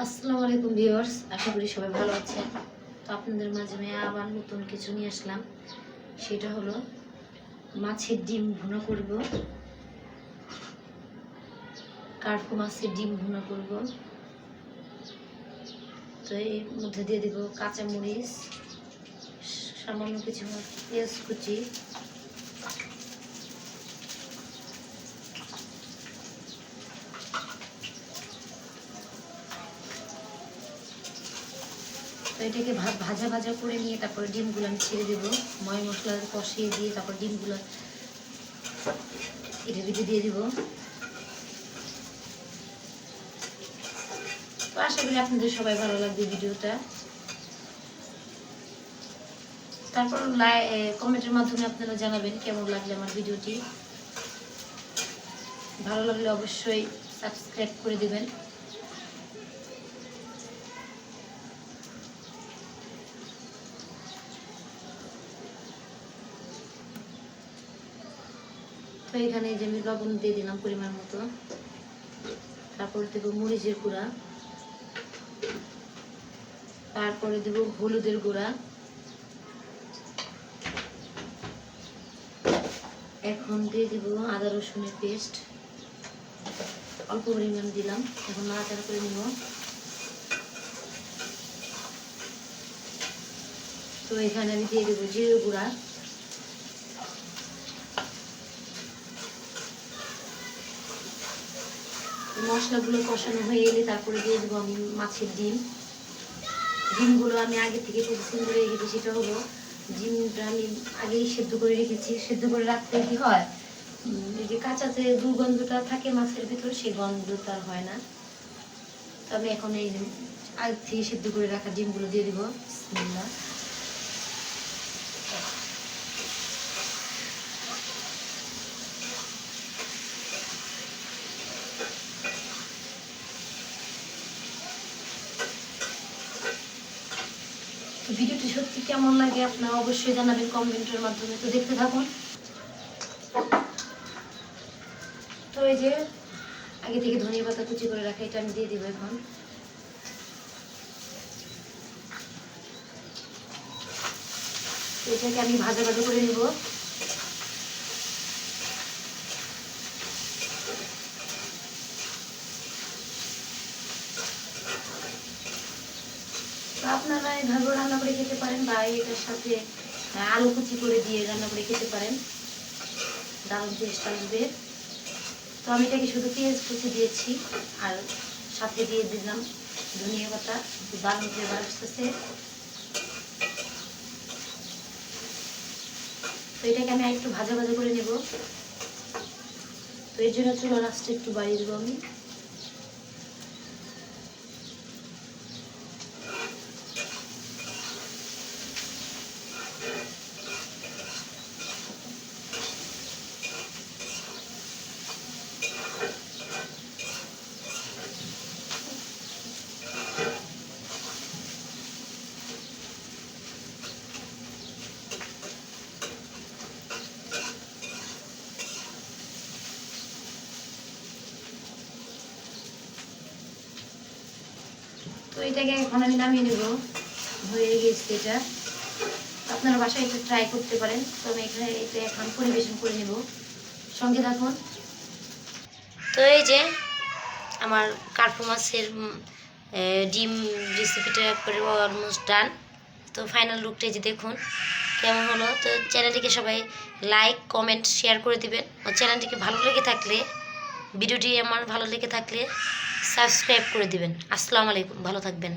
আসসালামু আলাইকুম ভিউয়ার্স, আশা করি সবাই ভালো আছেন। তো আপনাদের মাঝে আমি আবার নতুন কিছু নিয়ে আসলাম। সেটা হলো মাছের ডিম ভুনা করব। কার্পু মাছের ডিম ভুনা করব। তো এর মধ্যে দিয়ে দেবো কাঁচামরিচ, সামান্য কিছু পেঁয়াজ কুচি এটাকে ভাজা ভাজা করে নিয়ে তারপরে ডিমগুলো আমি ছেড়ে দেবো। ময় মশলা কষিয়ে দিয়ে তারপর ডিমগুলো এটার ভিতরে দিয়ে দেবো। তো আশা করি আপনাদের সবাই ভালো লাগবে ভিডিওটা। তারপর লাই কমেন্টের মাধ্যমে আপনারা জানাবেন কেমন লাগলে আমার ভিডিওটি। ভালো লাগলে অবশ্যই সাবস্ক্রাইব করে দেবেন। তো এখানে যে আমি লবণ দিয়ে দিলাম পরিমাণ মতো। তারপর দেবো মরিচের গুঁড়া। তারপরে দেবো হলুদের গুঁড়া। এখন দিয়ে দিব আদা রসুনের পেস্ট। অল্প পরিমাণ দিলাম। এখন নাড়াচাড়া করে নিব। তো এখানে আমি দিয়ে দেবো জিরে গুঁড়া। মশলাগুলো কষানো হয়ে এলে তারপরে দিয়ে দেবো আমি মাছের ডিম। ডিমগুলো আমি আগে থেকে পরিশ্রম করে রেখেছি সেটা হলো ডিমটা আমি আগেই সেদ্ধ করে রেখেছি। সেদ্ধ করে রাখতে কি হয়? এই যে কাঁচাতে দুর্গন্ধটা থাকে মাছের ভিতরে সেই গন্ধটা হয় না। তো আমি এখন এই আগে থেকে সেদ্ধ করে রাখা ডিমগুলো দিয়ে দিব। বিসমিল্লাহ। ভিডিওটি সত্যি কেমন লাগে আপনারা অবশ্যই জানাবেন কমেন্টের মাধ্যমে। তো দেখতে থাকুন। তো এই যে, আগে থেকে ধনিয়া পাতা কুচি করে রাখা, এটা আমি দিয়ে দিব এখন। এটাকে আমি ভাজা ভাজা করে নিব। আপনারা এইভাবে রান্না করে খেতে পারেন বা এটার সাথে আলু কুচি করে দিয়ে রান্না করে খেতে পারেন। দারুণ টেস্ট আসবে। তো আমি এটাকে শুধু পেঁয়াজ কুচি দিয়েছি আর সাথে দিয়ে দিলাম ধনিয়া পাতা। দারুণ ফ্লেভার আসতেছে। তো এটাকে আমি একটু ভাজা ভাজা করে নেব। তো এর জন্য চুলো রাস্তা একটু বাড়িয়ে দেবো আমি। তো এটাকে এখন আমি নামিয়ে নেব। হয়ে গেছে এটা। আপনারা বাসায় একটু ট্রাই করতে পারেন। তো আমি এখানে এটা এখন পরিবেশন করে নেব। সঙ্গে থাকুন। তো এই যে আমার কার্পু মাছের ডিম রেসিপিটা করে অলমোস্ট ডান তো ফাইনাল লুকটা যে দেখুন, কেমন হলো? তো চ্যানেলটিকে সবাই লাইক কমেন্ট শেয়ার করে দিবেন। চ্যানেলটিকে ভালো লেগে থাকলে ভিডিওটি আমার ভালো লেগে থাকলে সাবস্ক্রাইব করে দিবেন। আসসালামু আলাইকুম ভালো থাকবেন।